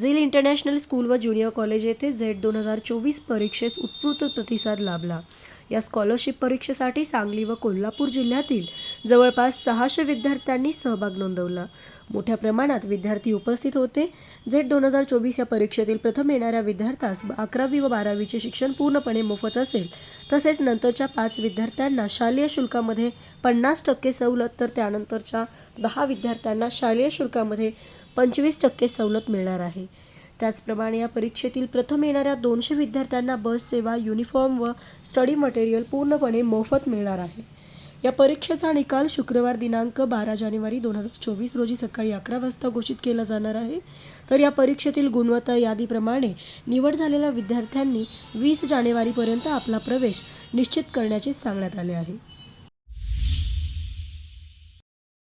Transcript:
झेल international school व junior college येथे झेड दोन हजार चोवीस परीक्षेस उत्स्फूर्त प्रतिसाद लाभला. या स्कॉलरशिप परीक्षेसाठी सांगली व कोल्हापूर जिल्ह्यातील जवळपास सहाशे विद्यार्थ्यांनी सहभाग नोंदवला. मोठ्या प्रमाणात विद्यार्थी उपस्थित होते. झेड दोन हजार चोवीस या परीक्षेतील प्रथम येणाऱ्या विद्यार्थ्यास अकरावी व बारावीचे शिक्षण पूर्णपणे मोफत असेल. तसेच नंतरच्या पाच विद्यार्थ्यांना शालेय शुल्कामध्ये पन्नास टक्के सवलत तर त्यानंतरच्या दहा विद्यार्थ्यांना शालेय शुल्कामध्ये पंचवीस टक्के सवलत मिळणार आहे. त्याचप्रमाणे या परीक्षेतील प्रथम येणाऱ्या दोनशे विद्यार्थ्यांना बस सेवा युनिफॉर्म व स्टडी मटेरियल पूर्णपणे मोफत मिळणार आहे. या परीक्षेचा निकाल शुक्रवार दिनांक बारा जानेवारी दोन हजार चोवीस रोजी सकाळी अकरा वाजता घोषित केला जाणार आहे. तर या परीक्षेतील गुणवत्ता यादीप्रमाणे निवड झालेल्या विद्यार्थ्यांनी वीस जानेवारीपर्यंत आपला प्रवेश निश्चित करण्याचे सांगण्यात आले आहे.